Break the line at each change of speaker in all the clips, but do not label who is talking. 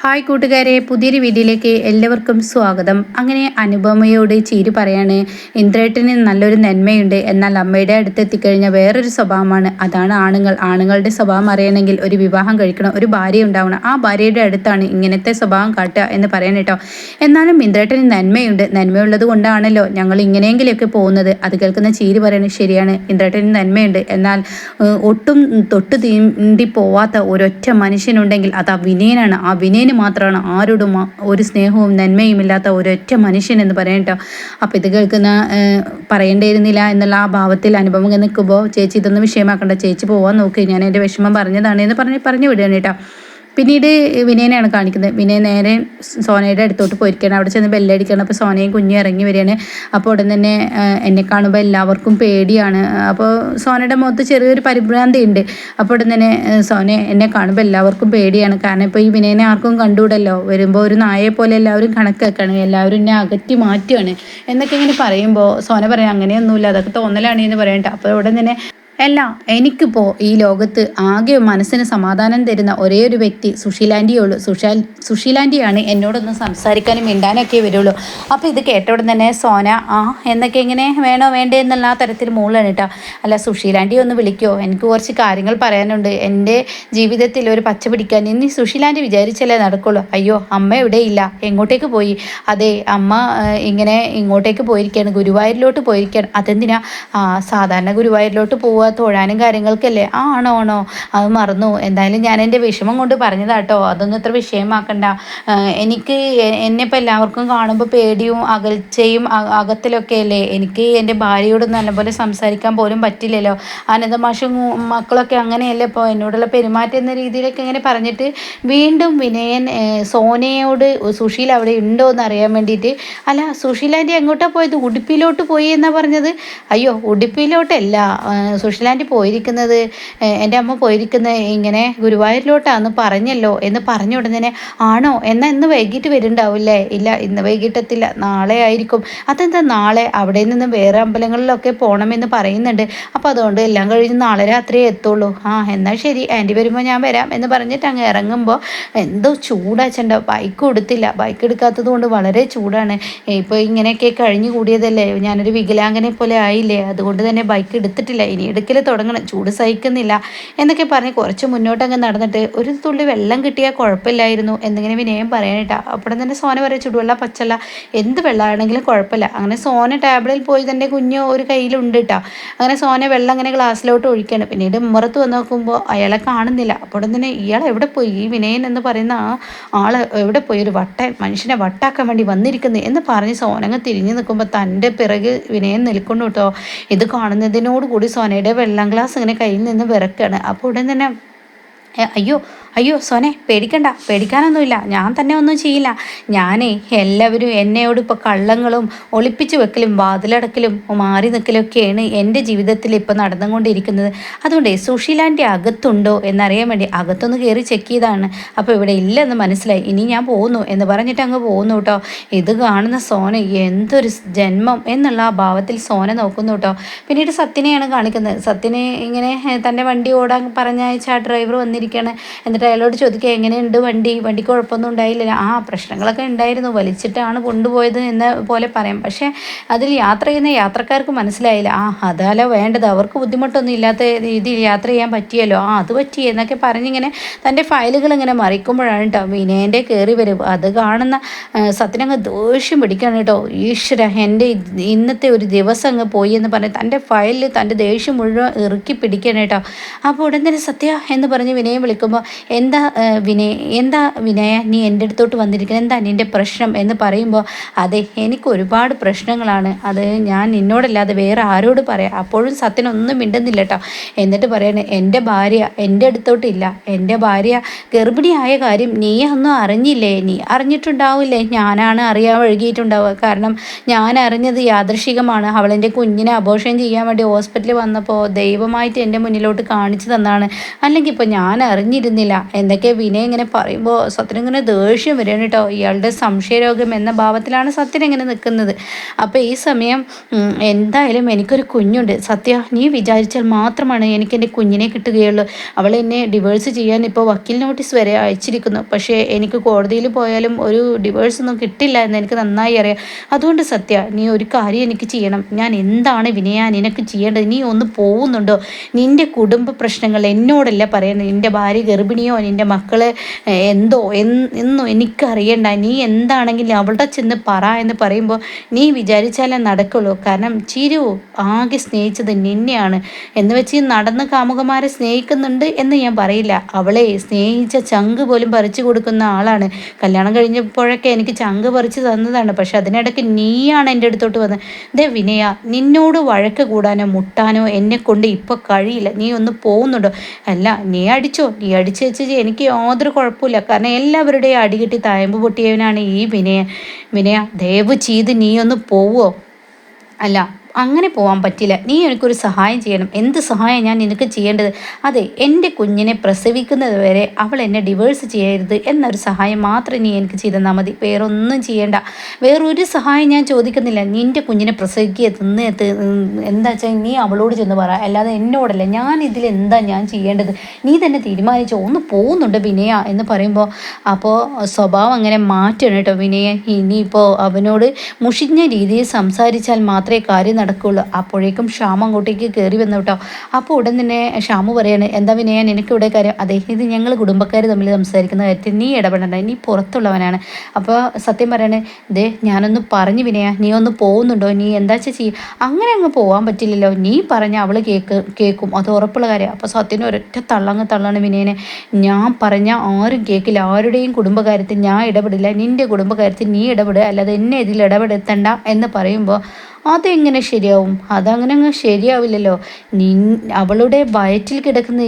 Hi കൂട്ടുകാരെ പുതിയൊരു വീഡിയോയിലേക്ക് എല്ലാവർക്കും സ്വാഗതം. അങ്ങനെ അനുപമയോട് ചീരി പറയാണ് ഇന്ദ്രേട്ടന് നല്ലൊരു നന്മയുണ്ട്. എന്നാൽ അമ്മയുടെ അടുത്ത് എത്തിക്കഴിഞ്ഞാൽ വേറൊരു സ്വഭാവമാണ്. അതാണ് ആണുങ്ങൾ. ആണുങ്ങളുടെ സ്വഭാവം അറിയണമെങ്കിൽ ഒരു വിവാഹം കഴിക്കണം. ഒരു ഭാര്യ ഉണ്ടാവണം. ആ ഭാര്യയുടെ അടുത്താണ് ഇങ്ങനത്തെ സ്വഭാവം കാട്ടുക എന്ന് പറയണം കേട്ടോ എന്നാലും ഇന്ദ്രേട്ടന് നന്മയുണ്ട്. നന്മയുള്ളത് കൊണ്ടാണല്ലോ ഞങ്ങൾ ഇങ്ങനെയെങ്കിലൊക്കെ പോകുന്നത്. അത് കേൾക്കുന്ന ചീരി പറയുന്നത് ശരിയാണ്. ഇന്ദ്രേട്ടന് നന്മയുണ്ട്. എന്നാൽ ഒട്ടും തൊട്ട് തീണ്ടി പോവാത്ത ഒരൊറ്റ മനുഷ്യനുണ്ടെങ്കിൽ അത് ആ വിനയനാണ് ആ വിനയന് മാത്രമാണ് ആരോടും ഒരു സ്നേഹവും നന്മയും ഇല്ലാത്ത ഒരൊറ്റ മനുഷ്യൻ എന്ന് പറയാം കേട്ടോ. അപ്പോൾ ഇത് കേൾക്കുന്ന പറയേണ്ടിയിരുന്നില്ല എന്നുള്ള ആ ഭാവത്തിൽ അനുഭവം നിൽക്കുമ്പോൾ ചേച്ചി ഇതൊന്നും വിഷയമാക്കണ്ട. ചേച്ചി പോവാൻ നോക്കി ഞാൻ എന്റെ വിഷമം പറഞ്ഞതാണ് എന്ന് പറഞ്ഞ് പറഞ്ഞു വിടുകയാണ് കേട്ടോ. പിന്നീട് വിനയനെയാണ് കാണിക്കുന്നത്. വിനയ നേരെ സോനയുടെ അടുത്തോട്ട് പോയിരിക്കുകയാണ്. അവിടെ ചെന്ന് ബെല്ലടിക്കണം അപ്പോൾ സോനയും കുഞ്ഞും ഇറങ്ങി വരികയാണ്. അപ്പോൾ ഉടൻ തന്നെ എന്നെ കാണുമ്പോൾ എല്ലാവർക്കും പേടിയാണ്. അപ്പോൾ സോനയുടെ മുഖത്ത് ചെറിയൊരു പരിഭ്രാന്തി ഉണ്ട്. അപ്പോൾ ഉടൻ തന്നെ സോന എന്നെ കാണുമ്പോൾ എല്ലാവർക്കും പേടിയാണ്. കാരണം ഇപ്പോൾ ഈ വിനയനെ ആർക്കും കണ്ടുകൂടല്ലോ. വരുമ്പോൾ ഒരു നായയെ പോലെ എല്ലാവരും കണക്കാക്കാണ്. എല്ലാവരും എന്നെ അകറ്റി മാറ്റുകയാണ് എന്നൊക്കെ ഇങ്ങനെ പറയുമ്പോൾ സോന പറയാം അങ്ങനെയൊന്നുമില്ല. അതൊക്കെ തോന്നലാണ് എന്ന് പറയണ്ട. അപ്പോൾ ഉടൻ തന്നെ അല്ല എനിക്കിപ്പോൾ ഈ ലോകത്ത് ആകെ മനസ്സിന് സമാധാനം തരുന്ന ഒരേ ഒരു വ്യക്തി സുശീലാന്റിയേ ഉള്ളൂ. സുശാൽ സുശീലാന്റിയാണ് എന്നോടൊന്ന് സംസാരിക്കാനും മിണ്ടാനൊക്കെ വരുള്ളൂ. അപ്പോൾ ഇത് കേട്ട ഉടൻ തന്നെ സോന ആ എന്നൊക്കെ എങ്ങനെ വേണോ വേണ്ടേ എന്നുള്ള തരത്തിൽ മൂളാണ് കേട്ടോ അല്ല സുശീലാന്റി ഒന്ന് വിളിക്കോ. എനിക്ക് കുറച്ച് കാര്യങ്ങൾ പറയാനുണ്ട്. എന്റെ ജീവിതത്തിൽ ഒരു പച്ച പിടിക്കാൻ ഇനി സുശീലാന്റി വിചാരിച്ചല്ലേ നടക്കുള്ളൂ. അയ്യോ അമ്മ ഇവിടെ ഇല്ല എങ്ങോട്ടേക്ക് പോയി? അതെ അമ്മ ഇങ്ങനെ ഇങ്ങോട്ടേക്ക് പോയിരിക്കുകയാണ് ഗുരുവായൂരിലോട്ട് പോയിരിക്കുകയാണ് അതെന്തിനാ? സാധാരണ ഗുരുവായൂരിലോട്ട് പോവുക തൊഴാനും കാര്യങ്ങൾക്കല്ലേ? ആ ആണോ ആണോ? അത് മറന്നു എന്തായാലും ഞാൻ എന്റെ വിഷമം കൊണ്ട് പറഞ്ഞതാട്ടോ അതൊന്നും ഇത്ര വിഷയമാക്കണ്ട. എനിക്ക് എ- എന്നെ ഇപ്പോൾ എല്ലാവർക്കും കാണുമ്പോൾ പേടിയും അകൽച്ചയും അകത്തിലൊക്കെ അല്ലേ എനിക്ക് എന്റെ ഭാര്യയോട് നല്ലപോലെ സംസാരിക്കാൻ പോലും പറ്റില്ലല്ലോ. അനന്തമാഷും മക്കളൊക്കെ അങ്ങനെയല്ലേ ഇപ്പോൾ എന്നോടുള്ള പെരുമാറ്റം എന്ന രീതിയിലൊക്കെ ഇങ്ങനെ പറഞ്ഞിട്ട് വീണ്ടും വിനയൻ സോനയോട് സുശീൽ അവിടെ ഉണ്ടോ എന്ന് അറിയാൻ വേണ്ടിയിട്ട് അല്ല സുശീലാന്റെ എങ്ങോട്ടാണ് പോയത്? ഉടുപ്പിലോട്ട് പോയി എന്നാണ് പറഞ്ഞത്? അയ്യോ ഉടുപ്പിലോട്ടല്ല. ആ, സുശീലാന്റി പോയിരിക്കുന്നത്. എന്റെ അമ്മ പോയിരിക്കുന്നത് ഇങ്ങനെ ഗുരുവായൂരിലോട്ടാന്ന് പറഞ്ഞല്ലോ എന്ന് പറഞ്ഞ ഉടനെ ആണോ? എന്നാൽ ഇന്ന് വൈകിട്ട് വരുന്നുണ്ടാവില്ലേ? ഇല്ല ഇന്ന് വൈകിട്ടെത്തില്ല. നാളെ ആയിരിക്കും. അതെന്താ നാളെ? അവിടെ നിന്ന് വേറെ അമ്പലങ്ങളിലൊക്കെ പോകണമെന്ന് പറയുന്നുണ്ട്. അപ്പോൾ അതുകൊണ്ട് എല്ലാം കഴിഞ്ഞ് നാളെ രാത്രി എത്തുള്ളൂ. ആ എന്നാൽ ശരി. ആന്റി വരുമ്പോൾ ഞാൻ വരാം. എന്ന് പറഞ്ഞിട്ട് അങ്ങ് ഇറങ്ങുമ്പോൾ എന്തോ ചൂടാച്ചണ്ട ബൈക്ക് കൊടുത്തില്ല. ബൈക്ക് എടുക്കാത്തത് കൊണ്ട് വളരെ ചൂടാണ്. ഇപ്പോൾ ഇങ്ങനെയൊക്കെ കഴിഞ്ഞു കൂടിയതല്ലേ. ഞാനൊരു വികലാംഗനെ പോലെ ആയില്ലേ. അതുകൊണ്ട് തന്നെ ബൈക്ക് എടുത്തിട്ടില്ല. ഇനി എടുക്കൽ തുടങ്ങണം. ചൂട് സഹിക്കുന്നില്ല. എന്നൊക്കെ പറഞ്ഞ് കുറച്ച് മുന്നോട്ടങ്ങ് നടന്നിട്ട് ഒരു തുള്ളി വെള്ളം കിട്ടിയാൽ കുഴപ്പമില്ലായിരുന്നു. എന്നിങ്ങനെ വിനയം പറയാനിട്ടാ അപ്പോഴും തന്നെ സോന പറയും ചുടുവെള്ള പച്ചല്ല. എന്ത് വെള്ളമാണെങ്കിലും കുഴപ്പമില്ല. അങ്ങനെ സോന ടേബിളിൽ പോയി തന്റെ കുഞ്ഞ് ഒരു കയ്യിലുണ്ട് കേട്ടോ അങ്ങനെ സോന വെള്ളം അങ്ങനെ ഗ്ലാസ്സിലോട്ട് ഒഴിക്കുകയാണ് പിന്നീട് മുറത്ത് വന്ന് നോക്കുമ്പോൾ അയാളെ കാണുന്നില്ല. അപ്പോഴും തന്നെ ഇയാൾ എവിടെ പോയി? ഈ വിനയൻ എന്ന് പറയുന്ന ആ ആൾ എവിടെ പോയി? ഒരു വട്ട മനുഷ്യനെ വട്ടാക്കാൻ വേണ്ടി വന്നിരിക്കുന്നു. എന്ന് പറഞ്ഞ് സോനങ്ങ് തിരിഞ്ഞു നിൽക്കുമ്പോൾ തന്റെ പിറകെ വിനയൻ നിൽക്കുന്നു കേട്ടോ ഇത് കാണുന്നതിനോട് കൂടി സോനയുടെ വെള്ളം ഗ്ലാസ് ഇങ്ങനെ കയ്യിൽ നിന്ന് വിറക്കാണ്. അപ്പോൾ ഉടൻ തന്നെ അയ്യോ അയ്യോ സോനെ പേടിക്കണ്ട. പേടിക്കാനൊന്നുമില്ല. ഞാൻ തന്നെ ഒന്നും ചെയ്യില്ല. ഞാനേ എല്ലാവരും എന്നോട് ഇപ്പോൾ കള്ളങ്ങളും ഒളിപ്പിച്ച് വെക്കലും വാതിലടക്കലും മാറി നിൽക്കലൊക്കെയാണ് എന്റെ ജീവിതത്തിൽ ഇപ്പോൾ നടന്നുകൊണ്ടിരിക്കുന്നത്. അതുകൊണ്ട് സുഷീലാന്റെ അകത്തുണ്ടോ എന്നറിയാൻ വേണ്ടി അകത്തൊന്ന് കയറി ചെക്ക് ചെയ്താണ്. അപ്പോൾ ഇവിടെ ഇല്ലെന്ന് മനസ്സിലായി. ഇനി ഞാൻ പോകുന്നു എന്ന് പറഞ്ഞിട്ട് അങ്ങ് പോകുന്നു കേട്ടോ. ഇത് കാണുന്ന സോന എന്തൊരു ജന്മം എന്നുള്ള ആ ഭാവത്തിൽ സോന നോക്കുന്നു കേട്ടോ. പിന്നീട് സത്യനെയാണ് കാണിക്കുന്നത്. സത്യനെ ഇങ്ങനെ തന്റെ വണ്ടി ഓടാൻ പറഞ്ഞയച്ച ആ ഡ്രൈവർ വന്നിരിക്കുകയാണ് എന്നിട്ട് അയാളോട് ചോദിക്കുക എങ്ങനെയുണ്ട് വണ്ടി? വണ്ടി കുഴപ്പമൊന്നും ഉണ്ടായില്ല ആ പ്രശ്നങ്ങളൊക്കെ ഉണ്ടായിരുന്നു. വലിച്ചിട്ടാണ് കൊണ്ടുപോയത് എന്ന പോലെ പറയാം. പക്ഷേ അതിൽ യാത്ര ചെയ്യുന്ന യാത്രക്കാർക്ക് മനസ്സിലായില്ല. ആ അതല്ല വേണ്ടത്. അവർക്ക് ബുദ്ധിമുട്ടൊന്നും ഇല്ലാത്ത രീതിയിൽ യാത്ര ചെയ്യാൻ പറ്റിയല്ലോ. ആ അത് പറ്റി എന്നൊക്കെ പറഞ്ഞിങ്ങനെ തന്റെ ഫയലുകൾ ഇങ്ങനെ മറിക്കുമ്പോഴാണ് കേട്ടോ വിനയന്റെ കയറി വരും അത് കാണുന്ന സത്യനങ്ങ് ദേഷ്യം പിടിക്കുകയാണ് കേട്ടോ ഈശ്വര എന്റെ ഇന്നത്തെ ഒരു ദിവസം അങ്ങ് പോയി എന്ന് പറഞ്ഞ് തന്റെ ഫയലിൽ തന്റെ ദേഷ്യം മുഴുവൻ ഇറുക്കി പിടിക്കണം കേട്ടോ അപ്പോൾ ഉടൻ തന്നെ സത്യ എന്ന് പറഞ്ഞ് വിനയം വിളിക്കുമ്പോൾ എന്താ വിനയ എന്താ വിനയ നീ എന്റെ അടുത്തോട്ട് വന്നിരിക്കുന്നത്? എന്താ നിന്റെ പ്രശ്നം എന്ന് പറയുമ്പോൾ അതെ എനിക്ക് ഒരുപാട് പ്രശ്നങ്ങളാണ്. അത് ഞാൻ നിന്നോടല്ലാതെ വേറെ ആരോട് പറയാം. അപ്പോഴും സത്യനൊന്നും മിണ്ടുന്നില്ല കേട്ടോ. എന്നിട്ട് പറയണേ എന്റെ ഭാര്യ എന്റെ അടുത്തോട്ടില്ല. എന്റെ ഭാര്യ ഗർഭിണിയായ കാര്യം നീ ഒന്നും അറിഞ്ഞില്ലേ? നീ അറിഞ്ഞിട്ടുണ്ടാവില്ലേ? ഞാനാണ് അറിയാൻ വഴുകിയിട്ടുണ്ടാവുക. കാരണം ഞാൻ അറിഞ്ഞത് യാദൃശികമാണ്. അവളെന്റെ കുഞ്ഞിനെ അബോഷൻ ചെയ്യാൻ വേണ്ടി ഹോസ്പിറ്റലിൽ വന്നപ്പോൾ ദൈവമായിട്ട് എന്റെ മുന്നിലോട്ട് കാണിച്ചു തന്നാണ്. അല്ലെങ്കിൽ ഇപ്പോൾ ഞാൻ അറിഞ്ഞിരുന്നില്ല. എന്തൊക്കെ വിനയ ഇങ്ങനെ പറയുമ്പോൾ സത്യൻ ഇങ്ങനെ ദേഷ്യം വരികയാണ് കേട്ടോ. ഇയാളുടെ സംശയരോഗം എന്ന ഭാവത്തിലാണ് സത്യൻ ഇങ്ങനെ നിൽക്കുന്നത്. അപ്പോൾ ഈ സമയം എന്തായാലും എനിക്കൊരു കുഞ്ഞുണ്ട്. സത്യ നീ വിചാരിച്ചാൽ മാത്രമാണ് എനിക്ക് എന്റെ കുഞ്ഞിനെ കിട്ടുകയുള്ളൂ. അവൾ എന്നെ ഡിവേഴ്സ് ചെയ്യാൻ ഇപ്പോൾ വക്കീൽ നോട്ടീസ് വരെ അയച്ചിരിക്കുന്നു. പക്ഷേ എനിക്ക് കോടതിയിൽ പോയാലും ഒരു ഡിവേഴ്സ് ഒന്നും കിട്ടില്ല എന്ന് എനിക്ക് നന്നായി അറിയാം. അതുകൊണ്ട് സത്യ നീ ഒരു കാര്യം എനിക്ക് ചെയ്യണം. ഞാൻ എന്താണ് വിനയ നിനക്ക് ചെയ്യേണ്ടത്? നീ ഒന്ന് പോകുന്നുണ്ടോ നിന്റെ കുടുംബ പ്രശ്നങ്ങൾ എന്നോടല്ല പറയുന്നത്. നിന്റെ ഭാര്യ ഗർഭിണിയോ നിന്റെ മക്കൾ എന്തോ എന്നോ എനിക്കറിയണ്ട. നീ എന്താണെങ്കിലും അവളുടെ ചെന്ന് പറ എന്ന് പറയുമ്പോൾ നീ വിചാരിച്ചാലേ നടക്കുള്ളൂ. കാരണം ചിരു ആകെ സ്നേഹിച്ചത് നിന്നെയാണ്. എന്ന് വെച്ച് നടന്ന് കാമുകമാരെ സ്നേഹിക്കുന്നുണ്ട് എന്ന് ഞാൻ പറയില്ല. അവളെ സ്നേഹിച്ച ചങ്ക് പോലും പറിച്ചു കൊടുക്കുന്ന ആളാണ്. കല്യാണം കഴിഞ്ഞപ്പോഴൊക്കെ എനിക്ക് ചങ്ക് പറിച്ചു തന്നതാണ്. പക്ഷെ അതിനിടയ്ക്ക് നീയാണ് എന്റെ അടുത്തോട്ട് വന്നത് ദേ വിനയ നിന്നോട് വഴക്ക് കൂടാനോ മുട്ടാനോ എന്നെ കൊണ്ട് ഇപ്പോൾ കഴിയില്ല. നീ ഒന്ന് പോകുന്നുണ്ടോ? അല്ല നീ അടിച്ചോ? നീ അടിച്ചു വെച്ച് എനിക്ക് യാതൊരു കുഴപ്പമില്ല. കാരണം എല്ലാവരുടെയും അടികിട്ടി തായമ്പ് പൊട്ടിയവനാണ് ഈ വിനയ വിനയ. ദയവ് ചെയ്ത് നീ ഒന്ന് പോവോ അല്ല. അങ്ങനെ പോകാൻ പറ്റില്ല. നീ എനിക്കൊരു സഹായം ചെയ്യണം. എന്ത് സഹായം ഞാൻ നിനക്ക് ചെയ്യേണ്ടത്? അതെ എന്റെ കുഞ്ഞിനെ പ്രസവിക്കുന്നത് വരെ അവൾ എന്നെ ഡിവേഴ്സ് ചെയ്യരുത് എന്നൊരു സഹായം മാത്രം നീ എനിക്ക് ചെയ്തെന്നാൽ മതി. വേറൊന്നും ചെയ്യേണ്ട. വേറൊരു സഹായം ഞാൻ ചോദിക്കുന്നില്ല. നിന്റെ കുഞ്ഞിനെ പ്രസവിക്കുക തിന്ന് എന്താ വെച്ചാൽ നീ അവളോട് ചെന്ന് പറ. അല്ലാതെ എന്നോടല്ല. ഞാൻ ഇതിൽ എന്താ ഞാൻ ചെയ്യേണ്ടത്? നീ തന്നെ തീരുമാനിച്ചോ. ഒന്ന് പോകുന്നുണ്ട് വിനയ എന്ന് പറയുമ്പോൾ അപ്പോൾ സ്വഭാവം അങ്ങനെ മാറ്റണം കേട്ടോ വിനയ. ഇനിയിപ്പോൾ അവനോട് മുഷിഞ്ഞ രീതിയിൽ സംസാരിച്ചാൽ മാത്രമേ കാര്യം നടക്കുകയുള്ളൂ അപ്പോഴേക്കും ഷ്യാമ അങ്ങോട്ടേക്ക് കയറി വന്നു കേട്ടോ. അപ്പോൾ ഉടൻ തന്നെ ഷ്യാമു പറയാണ് എന്താ വിനയ നിനക്ക് ഇവിടെ കാര്യം? അതെ ഇത് ഞങ്ങൾ കുടുംബക്കാർ തമ്മിൽ സംസാരിക്കുന്ന കാര്യത്തിൽ നീ ഇടപെടേണ്ട നീ പുറത്തുള്ളവനാണ്. അപ്പോൾ സത്യം പറയണേ ദേ ഞാനൊന്ന് പറഞ്ഞു വിനയ നീ ഒന്ന് പോകുന്നുണ്ടോ? നീ എന്താ ചെയ്യും അങ്ങനെ അങ്ങ് പോകാൻ പറ്റില്ലല്ലോ. നീ പറഞ്ഞ അവൾ കേക്ക് കേൾക്കും അത് ഉറപ്പുള്ള കാര്യം. അപ്പോൾ സത്യന് ഒരൊറ്റ തള്ളങ്ങ് തള്ളാണ് വിനയനെ. ഞാൻ പറഞ്ഞ ആരും കേൾക്കില്ല ആരുടെയും കുടുംബകാര്യത്തിൽ ഞാൻ ഇടപെടില്ല. നിന്റെ കുടുംബകാര്യത്തിൽ നീ ഇടപെടുക അല്ലാതെ എന്നെ ഇതിൽ ഇടപെടുത്തണ്ട. എന്ന് പറയുമ്പോൾ അതെങ്ങനെ ശരിയാവും? അതങ്ങനെ അങ്ങ് ശരിയാവില്ലല്ലോ. നിൻ അവളുടെ വയറ്റിൽ കിടക്കുന്ന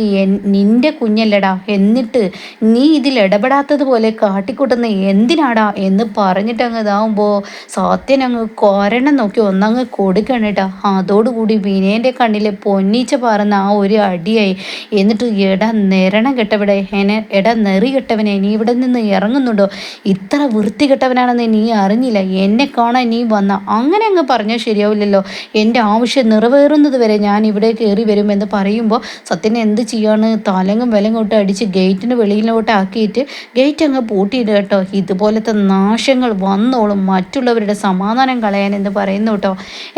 നിന്റെ കുഞ്ഞല്ലടാ. എന്നിട്ട് നീ ഇതിൽ ഇടപെടാത്തതുപോലെ കാട്ടിക്കൂട്ടുന്ന എന്തിനാടാ എന്ന് പറഞ്ഞിട്ട് അങ്ങ് ഇതാവുമ്പോൾ സത്യൻ അങ്ങ് കൊരണം നോക്കി ഒന്നങ്ങ് കൊടുക്കണം കേട്ടാ. അതോടുകൂടി വിനയന്റെ കണ്ണിലെ പൊന്നീച്ച പാറുന്ന ആ ഒരു അടിയായി. എന്നിട്ട് ഇട നിരണം കെട്ടവിടെ എന്നെ എട നെറി കെട്ടവനെ നീ ഇവിടെ നിന്ന് ഇറങ്ങുന്നുണ്ടോ? ഇത്ര വൃത്തി കെട്ടവനാണെന്ന് നീ അറിഞ്ഞില്ല. എന്നെ കാണാൻ നീ വന്ന. അങ്ങനെ അങ്ങ് പറഞ്ഞ ശരിയാവില്ലല്ലോ. എന്റെ ആവശ്യം നിറവേറുന്നത് വരെ ഞാൻ ഇവിടെ കയറി വരുമെന്ന് പറയുമ്പോൾ സത്യൻ എന്ത് ചെയ്യാണ്? തലങ്ങും വിലങ്ങോട്ട് അടിച്ച് ഗേറ്റിന് വെളിയിലോട്ട് ആക്കിയിട്ട് ഗേറ്റ് അങ്ങ് പൂട്ടിയിട്ട് കേട്ടോ. ഇതുപോലത്തെ നാശങ്ങൾ വന്നോളും മറ്റുള്ളവരുടെ സമാധാനം കളയാൻ എന്ന് പറയുന്നു കേട്ടോ.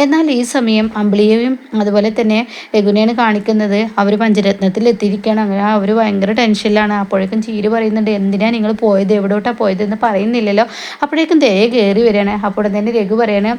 എന്നാൽ ഈ സമയം അമ്പിളിയെയും അതുപോലെ തന്നെ രഘുനെയാണ് കാണിക്കുന്നത്. അവർ പഞ്ചരത്നത്തിൽ എത്തിയിരിക്കുകയാണ്. അങ്ങനെ അവർ ഭയങ്കര ടെൻഷനിലാണ്. അപ്പോഴേക്കും ചീര് പറയുന്നുണ്ട് എന്തിനാണ് നിങ്ങൾ പോയത്? എവിടോട്ടാണ് പോയതെന്ന് പറയുന്നില്ലല്ലോ. അപ്പോഴേക്കും ദയ കയറി വരികയാണ്. അപ്പോൾ തന്നെ രഘു പറയാണ്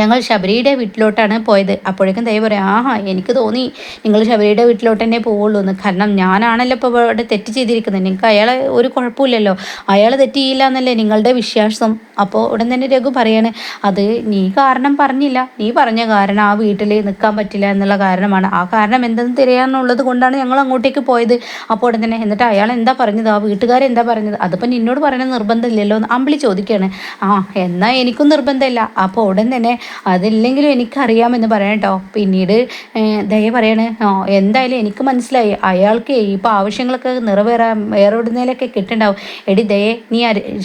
ഞങ്ങൾ ശബരിയുടെ വീട്ടിലോട്ടാണ് പോയത്. അപ്പോഴേക്കും ദൈവം പറയാം ആഹാ എനിക്ക് തോന്നി നിങ്ങൾ ശബരിയുടെ വീട്ടിലോട്ട് തന്നെ പോവുള്ളൂ എന്ന്. കാരണം ഞാനാണല്ലോ ഇപ്പോൾ ഇവിടെ തെറ്റ് ചെയ്തിരിക്കുന്നത്. നിങ്ങൾക്ക് അയാളെ ഒരു കുഴപ്പമില്ലല്ലോ. അയാൾ തെറ്റിയില്ല എന്നല്ലേ നിങ്ങളുടെ വിശ്വാസം? അപ്പോൾ ഉടൻ തന്നെ രഘു പറയാണ് അത് നീ കാരണം പറഞ്ഞില്ല. നീ പറഞ്ഞ കാരണം ആ വീട്ടിൽ നിൽക്കാൻ പറ്റില്ല എന്നുള്ള കാരണമാണ്. ആ കാരണം എന്തെന്ന് തിരയാന്നുള്ളത് കൊണ്ടാണ് ഞങ്ങൾ അങ്ങോട്ടേക്ക് പോയത്. അപ്പോൾ ഉടൻ തന്നെ എന്നിട്ട് അയാൾ എന്താ പറഞ്ഞത്? ആ വീട്ടുകാരെന്താ പറഞ്ഞത്? അതിപ്പോൾ നിന്നോട് പറയണ നിർബന്ധമില്ലല്ലോ എന്ന് അമ്പിളി ചോദിക്കുകയാണ് ആ എന്നാൽ എനിക്കും നിർബന്ധമില്ല. അപ്പോൾ ഉടൻ തന്നെ അതില്ലെങ്കിലും എനിക്കറിയാമെന്ന് പറയണം കേട്ടോ. പിന്നീട് ദയ പറയണേ. എന്തായാലും എനിക്ക് മനസ്സിലായി. അയാൾക്ക് ഇപ്പോൾ ആവശ്യങ്ങളൊക്കെ നിറവേറാൻ വേറെവിടുന്നതിലൊക്കെ കിട്ടണ്ടാവും എടി ദയെ നീ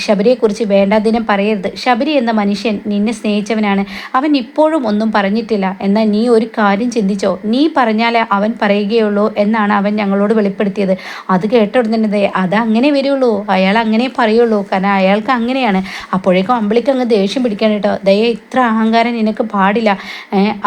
ശബരിയെക്കുറിച്ച് വേണ്ടാതിനം പറയരുത്. ശബരി എന്ന മനുഷ്യൻ നിന്നെ സ്നേഹിച്ചവനാണ്. അവൻ ഇപ്പോഴും ഒന്നും പറഞ്ഞിട്ടില്ല. എന്നാൽ നീ ഒരു കാര്യം ചിന്തിച്ചോ. നീ പറഞ്ഞാലേ അവൻ പറയുകയുള്ളൂ എന്നാണ് അവൻ ഞങ്ങളോട് വെളിപ്പെടുത്തിയത്. അത് കേട്ടോടുന്നുണ്ട് ദയ അത് അങ്ങനെ വരുള്ളൂ. അയാൾ അങ്ങനെ പറയുള്ളൂ. കാരണം അയാൾക്ക് അങ്ങനെയാണ്. അപ്പോഴേക്കും അമ്പിളിക്ക് അങ്ങ് ദേഷ്യം പിടിക്കാൻ കേട്ടോ. ദയ ഇത്ര അഹങ്കാരം പറയാൻ നിനക്ക് പാടില്ല.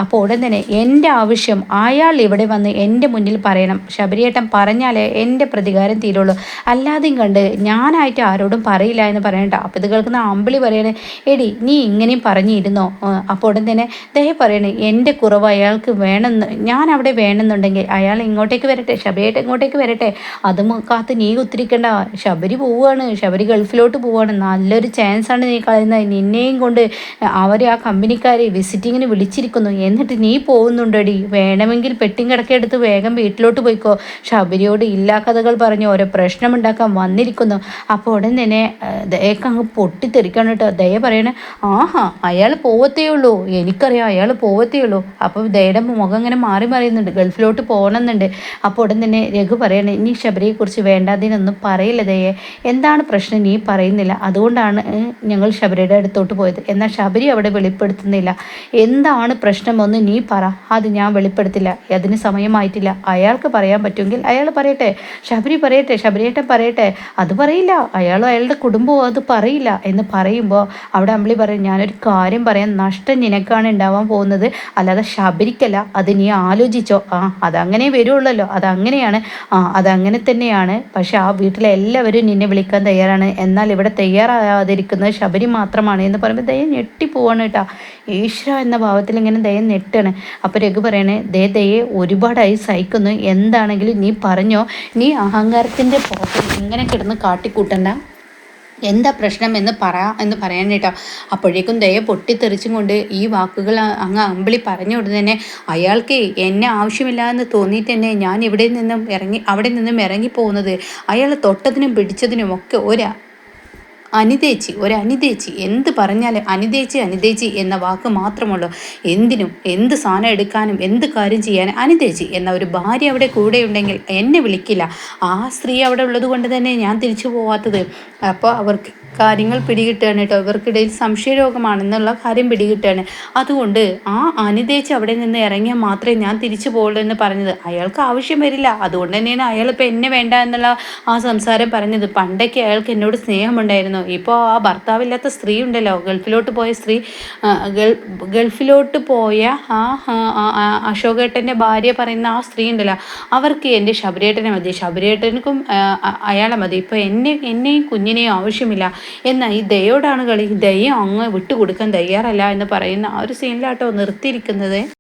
അപ്പോൾ ഉടൻ തന്നെ എന്റെ ആവശ്യം അയാൾ ഇവിടെ വന്ന് എന്റെ മുന്നിൽ പറയണം. ശബരിയേട്ടൻ പറഞ്ഞാലേ എന്റെ പ്രതികാരം തീരുള്ളൂ. അല്ലാതെയും കണ്ട് ഞാനായിട്ട് ആരോടും പറയില്ല എന്ന് പറയണ്ട. അപ്പം ഇത് കേൾക്കുന്ന അമ്പിളി പറയണേ എടി നീ ഇങ്ങനെയും പറഞ്ഞിരുന്നോ? അപ്പോൾ ഉടൻ തന്നെ ദയ പറയണേ എന്റെ കുറവ് അയാൾക്ക് വേണമെന്ന് ഞാൻ അവിടെ വേണമെന്നുണ്ടെങ്കിൽ അയാൾ ഇങ്ങോട്ടേക്ക് വരട്ടെ ശബരിയേട്ടൻ ഇങ്ങോട്ടേക്ക് വരട്ടെ. അതും കാത്ത് നീ ഉത്തിരിക്കണ്ട ശബരി പോവുകയാണ് ശബരി ഗൾഫിലോട്ട് പോവുകയാണ് നല്ലൊരു ചാൻസാണ് നീ കളയുന്നത്. നിന്നെയും കൊണ്ട് അവർ ആ കമ്പനിക്കാർ വീട്ടുകാരെ വിസിറ്റിങ്ങിന് വിളിച്ചിരിക്കുന്നു. എന്നിട്ട് നീ പോകുന്നുണ്ടടി. വേണമെങ്കിൽ പെട്ടിയും കിടക്കെടുത്ത് വേഗം വീട്ടിലോട്ട് പോയിക്കോ. ശബരിയോട് ഇല്ലാ കഥകൾ പറഞ്ഞ് ഓരോ പ്രശ്നമുണ്ടാക്കാൻ വന്നിരിക്കുന്നു. അപ്പോൾ ഉടൻ തന്നെ ദയക്ക് അങ്ങ് പൊട്ടിത്തെറിക്കണം കേട്ടോ. ദയ പറയണേ ആഹാ അയാൾ പോവത്തേ ഉള്ളൂ. എനിക്കറിയാം അയാൾ പോവത്തേ ഉള്ളൂ. അപ്പോൾ ദയയുടെ മുഖം ഇങ്ങനെ മാറി മറിയുന്നുണ്ട്. ഗൾഫിലോട്ട് പോകണമെന്നുണ്ട്. അപ്പോൾ ഉടൻ തന്നെ രഘു പറയണേ നീ ശബരിയെക്കുറിച്ച് വേണ്ടാതിനൊന്നും പറയില്ല ദയെ. എന്താണ് പ്രശ്നം? നീ പറയുന്നില്ല. അതുകൊണ്ടാണ് ഞങ്ങൾ ശബരിയുടെ അടുത്തോട്ട് പോയത്. എന്നാൽ ശബരി അവിടെ വെളിപ്പെടുത്തുന്നില്ല. എന്താണ് പ്രശ്നമെന്ന് നീ പറ. അത് ഞാൻ വെളിപ്പെടുത്തില്ല. അതിന് സമയമായിട്ടില്ല. അയാൾക്ക് പറയാൻ പറ്റുമെങ്കിൽ അയാൾ പറയട്ടെ. ശബരി പറയട്ടെ. ശബരിയേട്ടൻ പറയട്ടെ. അത് പറയില്ല. അയാളും അയാളുടെ കുടുംബവും അത് പറയില്ല എന്ന് പറയുമ്പോൾ അവിടെ അമ്പിളി പറയും ഞാനൊരു കാര്യം പറയാം. നഷ്ടം നിനക്കാണ് ഉണ്ടാവാൻ പോകുന്നത്. അല്ലാതെ ശബരിക്കല്ല. അത് നീ ആലോചിച്ചോ. ആ അതങ്ങനെ വരുള്ളല്ലോ. അതങ്ങനെയാണ്. ആ അതങ്ങനെ തന്നെയാണ്. പക്ഷെ ആ വീട്ടിലെ എല്ലാവരും നിന്നെ വിളിക്കാൻ തയ്യാറാണ്. എന്നാൽ ഇവിടെ തയ്യാറാകാതിരിക്കുന്നത് ശബരി മാത്രമാണ് എന്ന് പറയുമ്പോൾ ദയ ഞെട്ടിപ്പോവാണ് കേട്ടോ. ഈശ്വര എന്ന ഭാവത്തിൽ ഇങ്ങനെ ദയ നെട്ടാണ്. അപ്പോൾ രഘു പറയണേ ദേ ദയെ ഒരുപാടായി സഹിക്കുന്നു. എന്താണെങ്കിലും നീ പറഞ്ഞോ? നീ അഹങ്കാരത്തിന്റെ പുറത്ത് ഇങ്ങനെ കിടന്ന് കാട്ടിക്കൂട്ടണ്ട. എന്താ പ്രശ്നം എന്ന് പറ എന്ന് പറയാൻ കേട്ടോ. അപ്പോഴേക്കും ദയ പൊട്ടിത്തെറിച്ചും കൊണ്ട് ഈ വാക്കുകൾ അങ്ങ് അമ്പിളി പറഞ്ഞു ഉടനെ തന്നെ അയാൾക്ക് എന്നെ ആവശ്യമില്ല എന്ന് തോന്നിയിട്ട് തന്നെ ഞാൻ ഇവിടെ നിന്നും ഇറങ്ങി അവിടെ നിന്നും ഇറങ്ങിപ്പോകുന്നത്. അയാൾ തൊട്ടതിനും പിടിച്ചതിനും ഒക്കെ ഒരു അനിതേച്ചി ഒരു എന്ത് പറഞ്ഞാലും അനിതേച്ചി അനിതേച്ചി എന്ന വാക്ക് മാത്രമുള്ളൂ. എന്തിനും എന്ത് സാധനം എടുക്കാനും എന്ത് കാര്യം ചെയ്യാനും അനിതേച്ചി എന്ന ഒരു ഭാര്യ അവിടെ കൂടെ ഉണ്ടെങ്കിൽ എന്നെ വിളിക്കില്ല. ആ സ്ത്രീ അവിടെ ഉള്ളത് കൊണ്ട് തന്നെ ഞാൻ തിരിച്ചു പോവാത്തത്. അപ്പോൾ അവർക്ക് കാര്യങ്ങൾ പിടികിട്ടുകയാണ് കേട്ടോ. ഇവർക്കിടയിൽ സംശയരോഗമാണെന്നുള്ള കാര്യം പിടികിട്ടുകയാണ്. അതുകൊണ്ട് ആ അനിതേച്ച് അവിടെ നിന്ന് ഇറങ്ങിയാൽ മാത്രമേ ഞാൻ തിരിച്ചു പോകുള്ളൂ എന്ന് പറഞ്ഞത്. അയാൾക്ക് ആവശ്യം വരില്ല. അതുകൊണ്ട് തന്നെയാണ് അയാൾ ഇപ്പം എന്നെ വേണ്ട എന്നുള്ള ആ സംസാരം പറഞ്ഞത്. പണ്ടൊക്കെ അയാൾക്ക് എന്നോട് സ്നേഹമുണ്ടായിരുന്നു. ഇപ്പോൾ ആ ഭർത്താവില്ലാത്ത സ്ത്രീ ഉണ്ടല്ലോ. ഗൾഫിലോട്ട് പോയ സ്ത്രീ ഗൾഫിലോട്ട് പോയ ആ അശോകേട്ടന്റെ ഭാര്യ പറയുന്ന ആ സ്ത്രീ ഉണ്ടല്ലോ. അവർക്ക് എന്റെ ശബരിയേട്ടനെ മതി. ശബരിയേട്ടനക്കും അയാളെ മതി. ഇപ്പോൾ എന്നെ എന്നെയും കുഞ്ഞിനെയും ആവശ്യമില്ല. എന്നാൽ ഈ ദയോടാണ് കളി. ദയ അങ്ങ് വിട്ടുകൊടുക്കാൻ തയ്യാറല്ല എന്ന് പറയുന്ന ആ ഒരു സീനിലാട്ടോ നിർത്തിയിരിക്കുന്നത്.